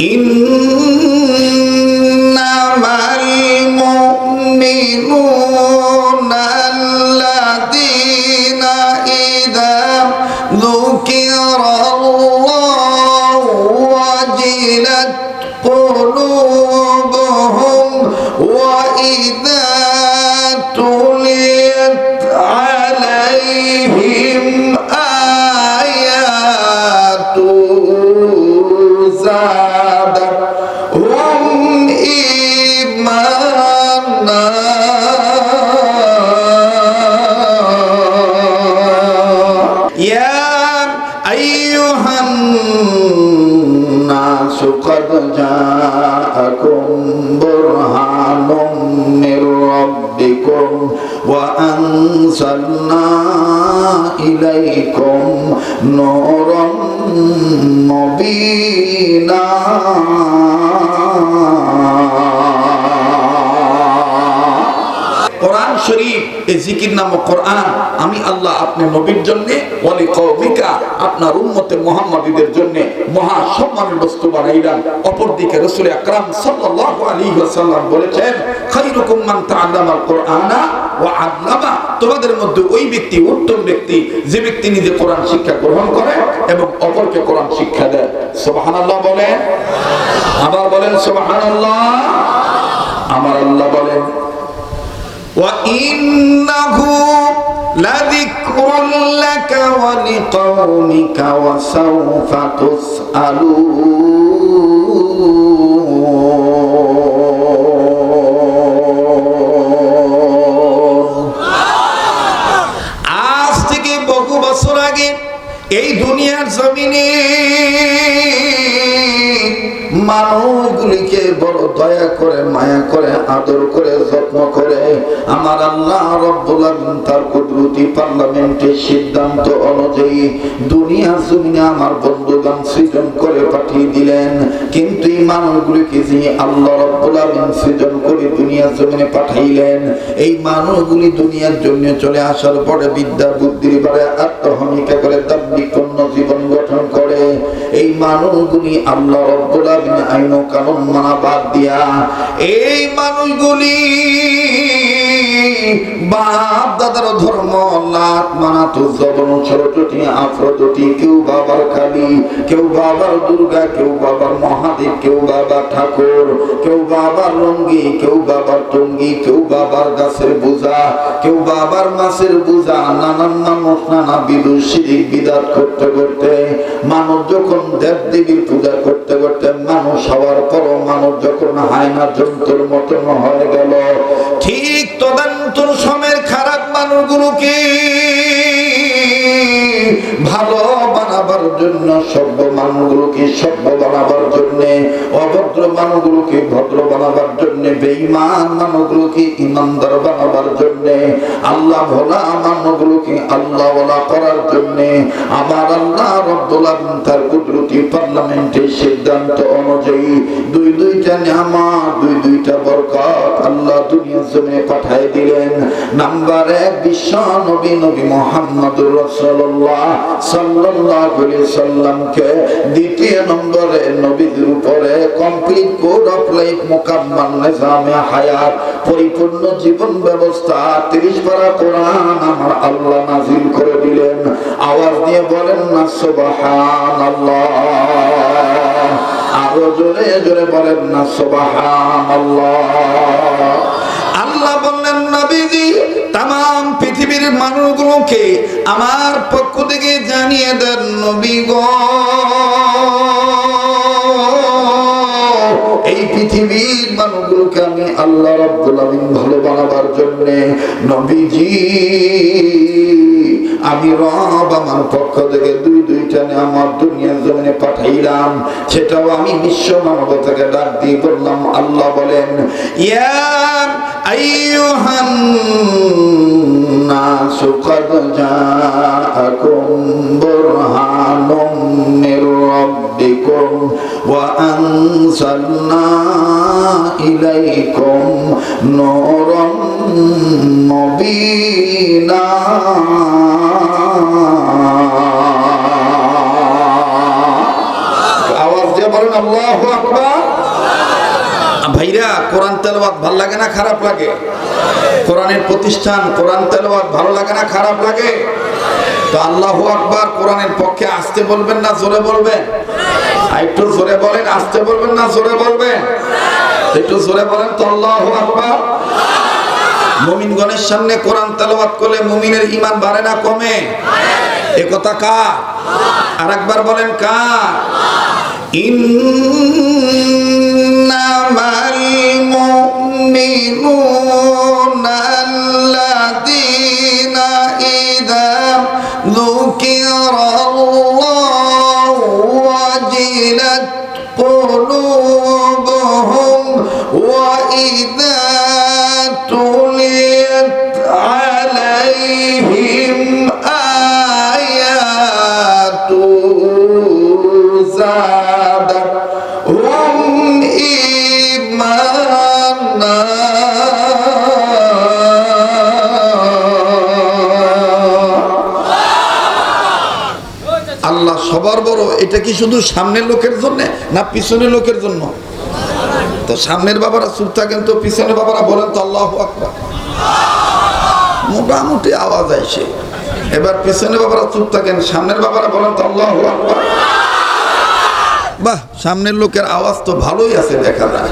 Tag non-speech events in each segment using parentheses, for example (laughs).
إنما المؤمنون قد جاءكم برهان من ربكم وأنزلنا إليكم نورا مبينا কোরআন শরীফ, এই জিকির নামক কোরআন আমি আল্লাহ আপনি নবীর জন্য, ওয়ালি কওমিকা আপনার উম্মতে মুহাম্মাদীদের জন্য মহা সম্মানের বস্তু বানাইলাম। অপরদিকে রাসূল আকরাম সাল্লাল্লাহু আলাইহি ওয়াসাল্লাম বলেছেন, খায়রুকুম মান তাআল্লামাল কোরআনা ওয়া আল্লামা। তোমাদের মধ্যে ওই ব্যক্তি উত্তম ব্যক্তি, যে ব্যক্তি নিজে কোরআন শিক্ষা গ্রহণ করে এবং অপরকে কোরআন শিক্ষা দেয়। সুবহানাল্লাহ বলেন। আবার বলেন, সুবহানাল্লাহ। আমার আল্লাহ বলেন وإنه لذكر لك ولقومك وسوف تسألون আজ থেকে বহু বছর আগে এই দুনিয়ার জমিনে মানুষগুলিকে বড় দয়া করে, মায়া করে, আদর করে, যত্ন করে আমার আল্লাহ রব্বুল আলামিন তার কুদরতি পার্লামেন্টে সিদ্ধান্ত অনুযায়ী দুনিয়ার জমিনে আমার বন্ধুগণ সৃজন করে পাঠিয়ে দিলেন। কিন্তু এই মানুষগুলিকে যিনি আল্লাহ রব্বুল আলামিন সৃজন করে দুনিয়ার জমিনে পাঠাইলেন, এই মানুষগুলি দুনিয়ার জন্য চলে আসার পরে বিদ্যা, বুদ্ধির বারে আত্মহমিকা করে দাম্ভিকপূর্ণ জীবন গঠন করে। এই মানুষগুলি আল্লাহ রব্বুল আলামিন আইন মানা বাদ দিয়া। এই মানুষগুলি বাপ দাদার ধর্ম লাত জবন, সরস্বতী আফ্রদতি কেউ বাবার কালী, কেউ বাবার দুর্গা, কেউ বাবার মহাদেব, কেউ বাবার ঠাকুর, কেউ বাবার রঙ্গি কেউ বাবার টঙ্গি, কেউ বাবার গাছের কেউ বাবার মাছের নানান মানুষ নানা বিদাত করতে করতে মানুষ যখন দেব দেবীর পূজা করতে করতে মানুষ হওয়ার পর মানুষ যখন হায়না জন্তুর মতন হয়ে গেল, ঠিক তদান্তর সময়ের খারাপ মানুষগুলোকে ভালো বানাবার জন্য, সভ্য মানুষগুলোকে সভ্য বানাবার জন্য, অভদ্র মানুষগুলোকে ভদ্র বানাবার জন্য, বেঈমান মানুষগুলোকে ইমানদার বানাবার জন্য আল্লাহ ভোলা মানুষগুলোকে আল্লাহ বলা করার জন্য, আমার আল্লাহ রব্বুল আলামিন তার কুদরতি পার্লামেন্টের সিদ্ধান্ত অনুযায়ী দুই দুইটা দুই দুইটা বরকত আল্লাহ দুনিয়ার দিলেন। নাম্বার এক, বিশ্ব নবী নবী মোহাম্মদুর সাল্লাল্লাহু আলাইহি সাল্লামকে। দ্বিতীয় নম্বরে উপরে কমপ্লিট কোড অফ লাইফ মোকাম্মাল নিজামে হায়াত, পরিপূর্ণ জীবন ব্যবস্থা 30 পারা কোরআন আমার আল্লাহ নাজিল করে দিলেন। আওয়াজ দিয়ে বলেন না, সুবহানাল্লাহ। আরও জোরে জোরে বলেন, না, সুবহানাল্লাহ। আল্লাহ বললেন, নবীজি তাম পৃথিবীর মানুষগুলোকে আমার পক্ষ থেকে জানিয়ে দেন, নবী গো। এই পৃথিবীর মানুষগুলোকে আমি আল্লাহ রাব্বুল আলামিন ভালো বানাবার জন্য নবীজি আমি রব আমার পক্ষ থেকে দুই দুইটা নিয়ে আমার দুনিয়ার জমিনে পাঠাইলাম। সেটাও আমি বিশ্ব মানবতাকে ডাক দিয়ে বললাম, আল্লাহ বলেন, ইয়া আইয়ুহান সুখদ জাহানিকম ইলাইকম নরম নবীনা আওয়াজ যে বলেন আল্লাহ আকবর। ভাইরা, কোরআন তেলাওয়াত ভালো লাগে না, খারাপ লাগে? কোরআনের প্রতিষ্ঠান, কোরআন তেলাওয়াত ভালো লাগে না, খারাপ লাগে? তো আল্লাহ আকবার কোরআনের পক্ষে আসতে বলবেন না, জোরে বলবেন? আর একটু জোরে বলেন, আসতে বলবেন না, জোরে বলবেন? একটু জোরে বলেন তো আল্লাহু আকবার। মুমিনগণের সামনে কোরআন তেলাওয়াত করলে মুমিনের ঈমান বাড়ে না, কমে? এ কথা কার? আরেকবার বলেন কার? إنما المؤمنون الذين إذا ذكر الله وجلت قلوبهم وإذا এটা কি শুধু সামনের লোকের জন্য না পিছনের লোকের জন্য? তো সামনের বাবারা চুপ থাকেন তো, পিছনের বাবারা বলেন তো আল্লাহ মোটামুটি আওয়াজ আইসে এবার পিছনের বাবারা চুপ থাকেন, সামনের বাবারা বলেন তো আল্লাহ বাহ, সামনের লোকের আওয়াজ তো ভালোই আছে দেখা যায়।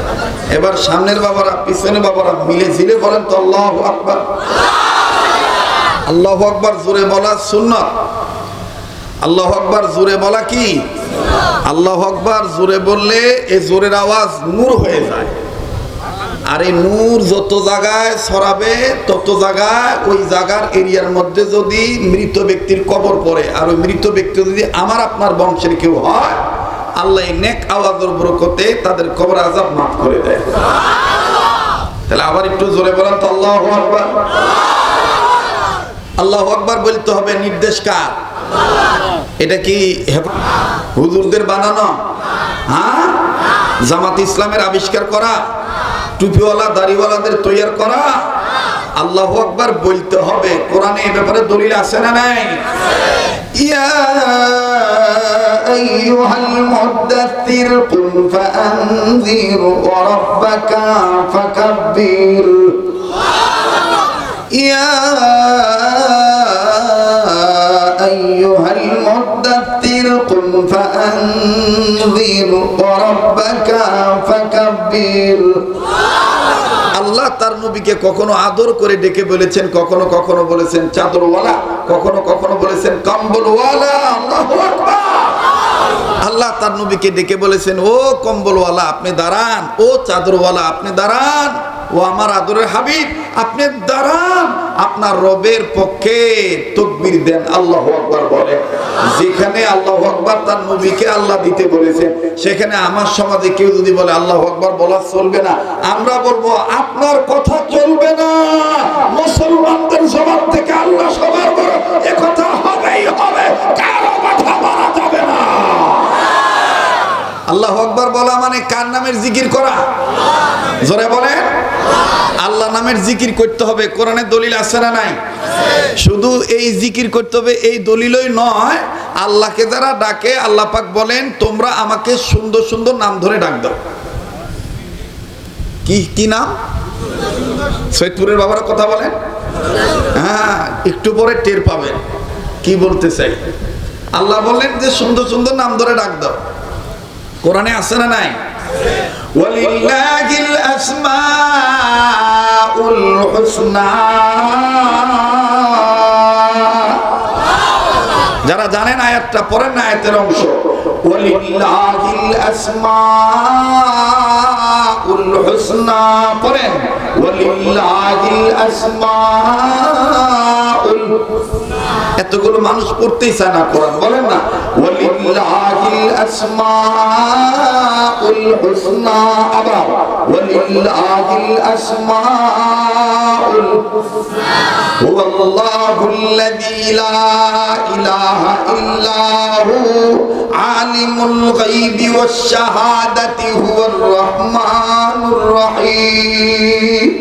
এবার সামনের বাবারা, পিছনের বাবারা মিলে ঝিলে বলেন তো আল্লাহ আকবার। আল্লাহ আকবার জোরে বলা সুন্নত। আল্লাহ আকবার জোরে বলা কি? আল্লাহ আকবার জোরে বললে এ জোরের আওয়াজ নূর হয়ে যায়। আর এই নূর যত জায়গায় ছড়াবে, তত জায়গায় ওই জায়গার এরিয়ার মধ্যে যদি মৃত ব্যক্তির কবর পড়ে, আর ওই মৃত ব্যক্তি যদি আমার আপনার বংশের কেউ হয়, আল্লাহ এই নেক আওয়াজের বরকতে তাদের কবর আজাব মাফ করে দেয়। তাহলে আবার একটু জোরে বলেন তো, আল্লাহ আকবার। আল্লাহ আকবার বলতে হবে নির্দেশ কার এটা কি হেফ- হুজুরদের বানানো হ্যাঁ জামাত ইসলামের আবিষ্কার করা টুপিওয়ালা দাড়িওয়ালাদের তৈয়ার করা আল্লাহ আকবার বলতে হবে কোরআনে এ ব্যাপারে দলিল আছে না নাই ইয়া أيها المدثر قم فأنذر وربك فكبر يا أيها المدثر قم فأنذر وربك فكبر আল্লাহ তার নবীকে কখনো আদর করে ডেকে বলেছেন কখনো কখনো বলেছেন চাদরওয়ালা কখনো কখনো বলেছেন কম্বলওয়ালা আল্লাহু আকবার আল্লাহ তার নবীকে ডেকে বলেছেন ও কম্বলওয়ালা আপনি দাঁড়ান ও চাদরওয়ালা আপনি দাঁড়ান ও আমার আদরের হাবিব, আপনি দাঁড়ান। আপনার রবের পক্ষে তকবির দেন, আল্লাহ আকবার বলে। যেখানে আল্লাহ আকবার তার নবীকে আল্লাহ দিতে বলেছেন সেখানে আমার সমাজে কেউ যদি বলে, আল্লাহ আকবার বলা চলবে না। আমরা বলব, আপনার কথা চলবে না। মুসলমানদের সবার থেকে আল্লাহ সবার বড়। এ কথা হবেই হবে, কারও কথা বলা যাবে না। আল্লাহ আকবার বলা মানে কার নামের জিকির করা? জোরে আল্লাহ নামের জিকির করতে হবে। কোরআনের দলিল আছে না নাই? শুধু এই জিকির করতে হবে, এই দলিলই নয়, আল্লাহকে যারা ডাকে, আল্লাহ পাক বলেন, তোমরা আমাকে সুন্দর সুন্দর নাম ধরে ডাক দাও। কি কি নাম? সৈয়দপুরের বাবারা কথা বলেন? হ্যাঁ একটু পরে টের পাবেন কি বলতে চাই আল্লাহ বলেন যে, সুন্দর সুন্দর নাম ধরে ডাক দাও। কোরআনে আছে না নাই? ওয়ালিল্লাহিল আসমাউল হুসনা। যারা জানেন আয়াতটা পড়েন আয়াতের অংশ। ওয়ালিল্লাহিল আসমাউল হুসনা পড়েন। ওয়ালিল্লাহিল আসমাউল এতগুলো মানুষ পড়তেই চায় না কোরআন বলেন না ওয়ালিল্লাহিল আসমাউল হুসনা আবার ওয়ালিল্লাহিল আসমাউল هو الله الذي لا إله إلا هو عالم الغيب والشهادة هو الرحمن الرحيم هو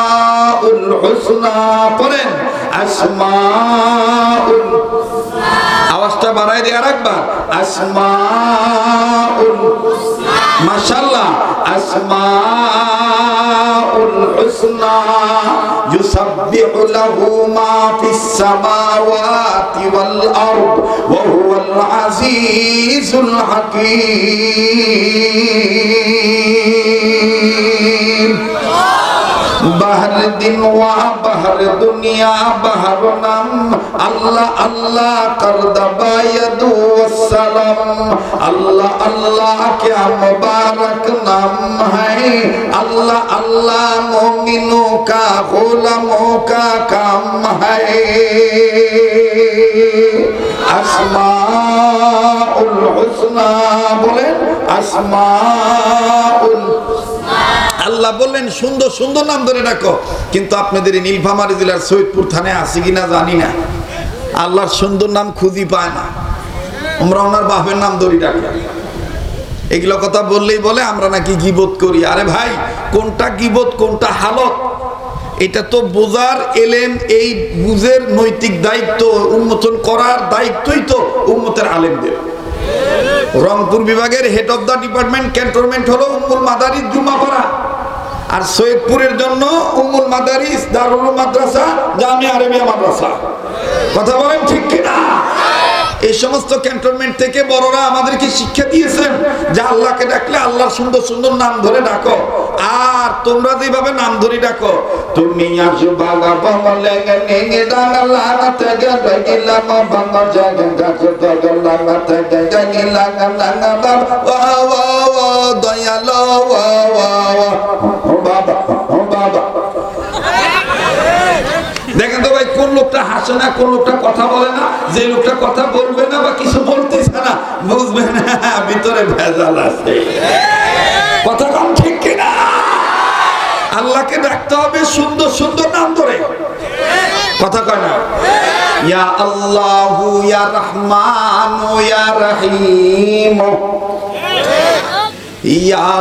আসমাউল হুসনা পড়েন। আসমাউল। আওয়াজটা বাড়াই দিয়ে রাখবার আসমাউল। মাশাআল্লাহ। আসমাউল হুসনা ইউসাব্বিহু লাহু মা ফিস সামাওয়াতি ওয়াল আরদ ওয়া হুয়াল আজিজুল হাকীম। দিন ওয়া বাহার দুনিয়া বাহার নাম আল্লাহ আল্লাহ কর দবায়দু সালাম আল্লাহ আল্লাহ क्या मुबारक नाम है अल्लाह अल्लाह मोमिनों का गुलामों का काम है আসমাউল হুসনা বলেন আসমাউল আল্লাহ বললেন, সুন্দর সুন্দর নাম ধরে ডাকো। কিন্তু আপনাদের এই নীলফামারী জেলার সৈয়দপুর থানায় আছে কিনা জানি না। আল্লাহর সুন্দর নাম খুঁজি পায় না। আমরা ওনার বাপের নাম ধরি ডাকি। এগুলো কথা বললেই বলে, আমরা নাকি গিবোধ করি। আরে ভাই, কোনটা গিবোধ কোনটা হালত, এটা তো বোঝার এলেম, এই বুঝের নৈতিক দায়িত্ব, উন্মোচন করার দায়িত্বই তো উন্মতের আলেমদের। রংপুর বিভাগের head of the department cantonment হলো উম্মুল মাদারিস জুমাপাড়া আর সৈয়দপুরের জন্য উম্মুল মাদারিস, দারুল মাদ্রাসা জামি আরবিয়া মাদ্রাসা। কথা বলেন ঠিক কিনা? এই সমস্ত ক্যান্টনমেন্ট থেকে বড়রা আমাদেরকে শিক্ষা দিয়েছেন যে আল্লাহকে ডাকলে আল্লাহর সুন্দর সুন্দর নাম ধরে ডাকো। আর তোমরা যেভাবে নাম ধরে ডাকো, তুমি আসো বাবা বাবা লেগে নেগে ডাঙ্গা লাগা থেকে গেলাম বাবা জাগে গাছে থেকে লাগা থেকে লাগা লাগা বাবা। লোকটা হাসে না, কোন লোকটা কথা বলে না, যে লোকটা কথা বলবে না বা কিছু বলতেছে না, বুঝবে না, ভিতরে ভেজাল আছে। কথা কম ঠিক কিনা? আল্লাহকে ডাকতে হবে সুন্দর সুন্দর নাম ধরে। কথা কয় না? ইয়া আল্লাহ, ইয়া রহমান, ইয়া রহিম।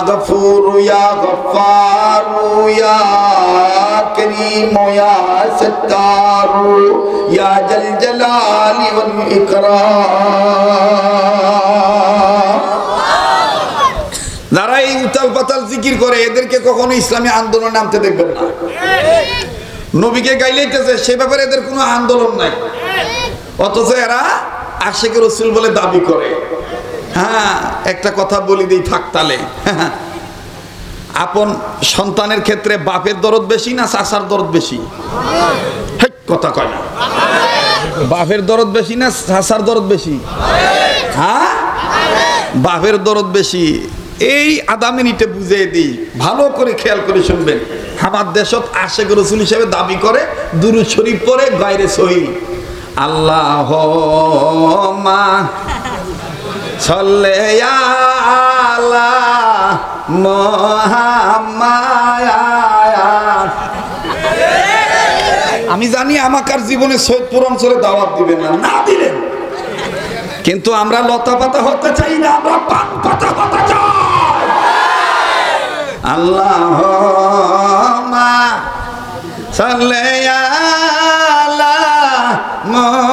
গফুর, ইয়া গফার ইয়া করিম, ইয়া সত্তার, ইয়া জল জালালি ওয়াল ইকরাম। যারা এই উতাল পাতাল জিকির করে, এদেরকে কখনো ইসলামী আন্দোলন নামতে দেখবেন না। নবীকে গাইলেইতেছে, সে ব্যাপারে এদের কোনো আন্দোলন নাই। অথচ এরা আশেখ রসুল বলে দাবি করে। হ্যাঁ একটা কথা বলি দিই থাকতালে আপন সন্তানের ক্ষেত্রে বাপের দরদ বেশি না চাষার দরদ বেশি? কথা কয় না। বাপের দরদ বেশি না চাষার দরদ বেশি? হ্যাঁ? বাপের দরদ বেশি। এই আধা মিনিটে বুঝিয়ে দিই, ভালো করে খেয়াল করে শুনবেন। আমার দেশত আশেক রসুল হিসেবে দাবি করে দুরু শরীফ পরে বাইরে সহি। আল্লাহ মা সল্লে আমি জানি আমাকার জীবনে সৈয়দপুর অঞ্চলে দাওয়াত দিবেন না না দিলেন কিন্তু আমরা লতা পাতা হতে চাই না, আমরা পান পাতা পাতা চাই। আল্লাহ সাল্লে আলা মুহাম্মদ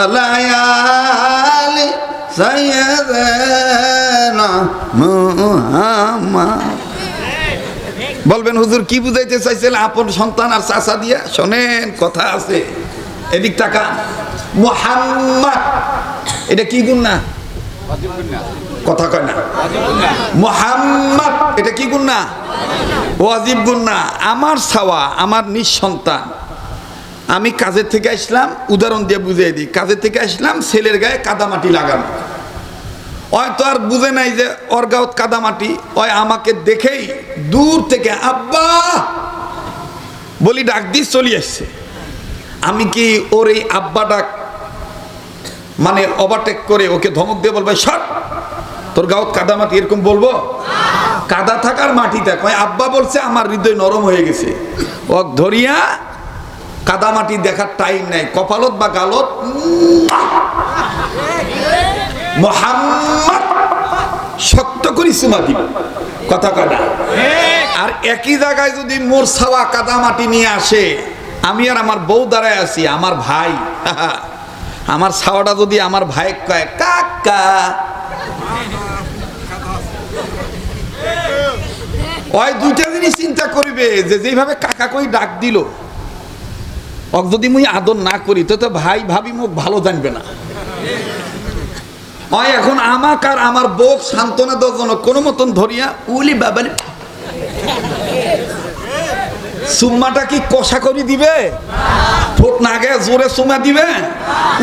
ওয়ালায়ালি সাইয়্যিদানা মুহাম্মদ। বলবেন, হুজুর কি বুঝাইতে চাইছেন? আপন সন্তান আর চাচা দিয়া? শোনেন, কথা আছে। এদিক টাকা মোহাম্মদ। এটা কি গুণ না? কথা কয় না। মোহাম্মদ। এটা কি গুণ না? ওয়াজিব গুণ না। আমার ছাওয়া, আমার নিঃসন্তান। আমি কাজের থেকে আসলাম, উদাহরণ দিয়ে বুঝিয়ে দিই। কাজের থেকে আসলাম, ছেলের গায়ে কাদামাটি লাগানো। হয়তো আর বুঝে নাই যে ওর গাঁত কাদামাটি ওই আমাকে দেখেই দূর থেকে, আব্বা! বলি, ডাক দিয়ে চলে আসছে। আমি কি ওর এই আব্বাটা মানে ওভারটেক করে ওকে ধমক দিয়ে বলবে, সর! তোর গাঁত কাদা মাটি এরকম বলব? কাদা থাকার মাটি থাক আব্বা বলছে আমার হৃদয় নরম হয়ে গেছে। ও ধরিয়া কাদা মাটি দেখার টাইম নাই কপালত বা গালত মোহাম্মদ শক্ত করি সুমা দিব। কথা কাদা আর একই জায়গায় যদি মোর ছাওয়া কাদা মাটি নিয়ে আসে আমি আর আমার বউ দাঁড়ায় আছি আমার ভাই। (laughs) আমার ছাওয়াটা যদি আমার ভাই কয় কাকা ওই দুইটা জিনিস চিন্তা করিবে যে যেভাবে কাকা কই ডাক দিল ওক যদি মুই আদর না করি, তো ভাই ভাবি মুখ ভালো জানবে না ওই এখন আমাক আর আমার বোক সান্ত্বনা দেওয়ার জন্য কোনো মতন ধরিয়া উলি বাবার সুম্মাটা কি কষা করে দিবে ঠোঁট না গে জোরে সুমা দিবে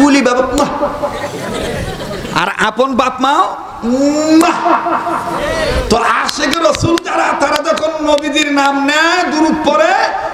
উলি বাবা। আর আপন বাপ মাও। তো আশেকের রসুল যারা, তারা যখন নবীজির নাম নেয়, দুরুদ পরে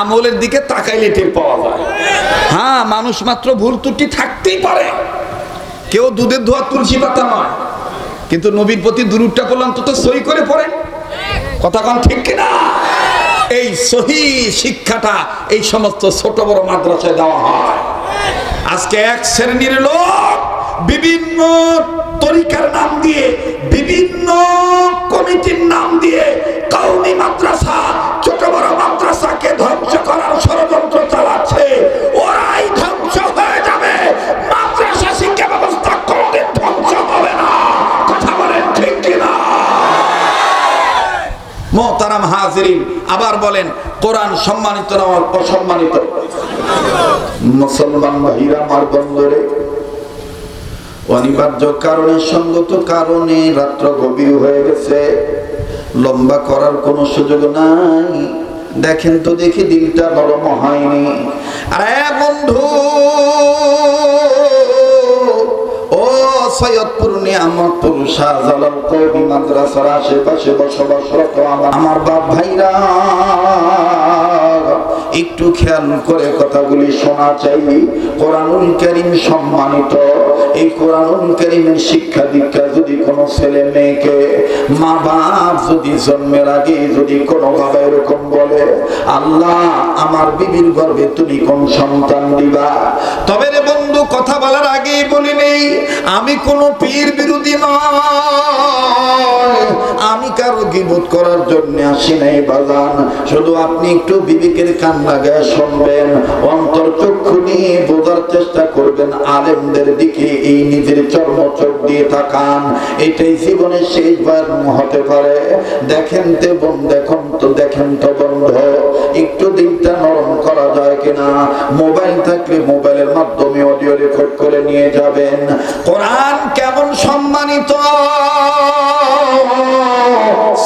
আমলের দিকে তাকাইলে টের পাওয়া যায়। হ্যাঁ মানুষ মাত্র ভুল ত্রুটি থাকতেই পারে। কেউ দুধের ধোয়া তুলসী পাতা নয়, কিন্তু নবীর প্রতি দুরুটটা করলাম তো সই করে পড়ে। কথা কন ঠিক কিনা? এই সহি শিক্ষাটা এই সমস্ত ছোট বড় মাদ্রাসায় দেওয়া হয়। আজকে এক শ্রেণির লোক বিভিন্ন তরিকার নাম দিয়ে, বিভিন্ন কমিটির নাম দিয়ে কৌমি মাদ্রাসা, ছোট বড় মাদ্রাসাকে ধ্বংস করার ষড়যন্ত্র চালাচ্ছে। ওরাই ধ্বংস হয়ে যাবে। মাদ্রাসা শিক্ষা ব্যবস্থা কোনদিন ধ্বংস হবে না। কথা বলেন ঠিক কিনা? মোহতারাম হাজিরিন আবার বলেন, কোরআন সম্মানিত না অসম্মানিত? মুসলমান মহিলা আমার বন্দরে অনিবার্য কারণে, সঙ্গত কারণে রাত্র গভীর হয়ে গেছে। লম্বা করার কোনো সুযোগ নাই। দেখেন তো দেখি দিনটা নরম হয়নি। আরে বন্ধু, ও সৈয়দপুর নিয়ামতপুর শাহজালাল কবি মাদ্রাসার আশেপাশে বসবাসরত আমার বাপ ভাইরা। একটু খেয়াল করে কথাগুলি শোনা চাই কোরআনুল করিম সম্মানিত। এই কোরআনুল করিমের শিক্ষা দীক্ষা যদি কোনো ছেলে মেয়েকে মা বাপ যদি জন্মের আগে যদি কোনো বাবা এরকম বলে, আল্লাহ, আমার বিবির গর্ভে তুমি কোন সন্তান দিবা? তবে রে বন্ধু কথা বলার আগেই বলি নেই, আমি কোনো পীর বিরোধী নয়। আমি কারও গিবোধ করার জন্য আসি নাই বাজান। শুধু আপনি একটু বিবেকের কান লাগায় শুনবেন। অন্তর চক্ষু নিয়ে বোঝার চেষ্টা করবেন আলেমদের দিকে, এই নিজের চর্ম চোখ দিয়ে তাকান। এটাই জীবনের শেষবার হতে পারে। দেখেন তো বোন, দেখুন তো, দেখেন তো বন্ধ। একটু দিনটা নরম করা যায় কিনা? মোবাইল থাকলে মোবাইলের মাধ্যমে অডিও রেকর্ড করে নিয়ে যাবেন। কোরআন কেমন সম্মানিত?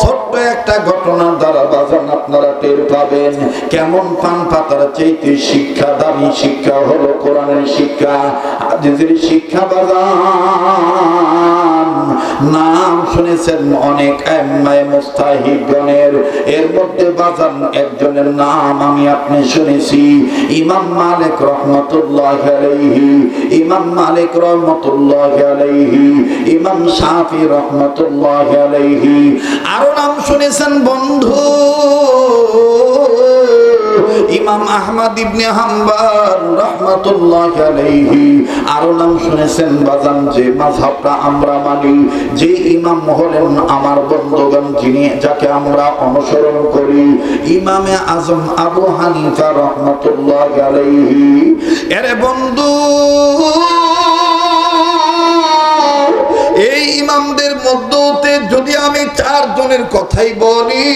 ছোট্ট একটা ঘটনার দ্বারা বাজান আপনারা টের পাবেন। কেমন পান পাতার চাইতে শিক্ষা, দামি শিক্ষা হলো কোরআনের শিক্ষা। হাদিসের শিক্ষা বাজান। নাম শুনেছেন অনেক মুস্তাহিদগণের এর মধ্যে বাজান একজনের নাম আমি আপনি শুনেছি, ইমাম মালিক রহমতুল্লাহ আলাইহি, ইমাম মালিক রহমতুল্লাহ আলাইহি, ইমাম শাফি রহমতুল্লাহ আলাইহি। আরও নাম শুনেছেন বন্ধু। ইমাম আহমদ ইবনে হাম্বাল রাহমাতুল্লাহ আলাইহি আরও নাম শুনেছেন, বাজান, যে মাযহাবটা আমরা মানি, যে ইমাম হলেন আমার বন্ধুগণ যিনি, যাকে আমরা অনুসরণ করি, ইমামে আজম আবু হানিফা রহমাতুল্লাহ আলাইহি। এর বন্ধু! ইমামদের মধ্যতে যদি আমি চার জনের কথাই বলি,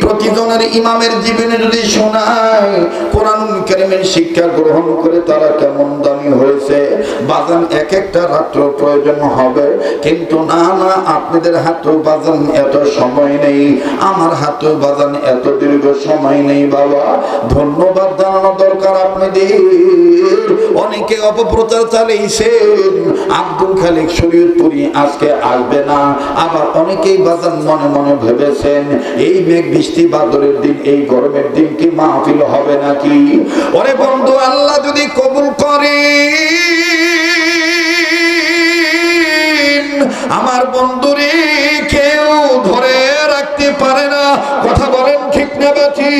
প্রতিজনের ইমামের জীবনে যদি শোনাই কোরআন কারিমের শিক্ষা গ্রহণ করে তারা কেমন দামি হয়েছে? বাজান এক একটা রাত্র প্রয়োজন হবে। কিন্তু না না, আপনাদের হাতেও বাজান এত সময় নেই। আমার হাতেও বাজান এত দীর্ঘ সময় নেই, বাবা। ধন্যবাদ জানানো দরকার আপনাদের। অনেকে অপপ্রচার চালিয়েছেন। আব্দুল খালিক শরীয়তপুরি আজকে আসবে না। আবার অনেকেই বাজান মনে মনে ভেবেছেন, এই মেঘ বৃষ্টি বাদরের দিন, এই গরমের দিন কি মাহফিল হবে নাকি? ওরে বন্ধু, আল্লাহ যদি কবুল করে আমার বন্ধুরে কেউ ধরে রাখতে পারে না। কথা বলেন ঠিক না বাকি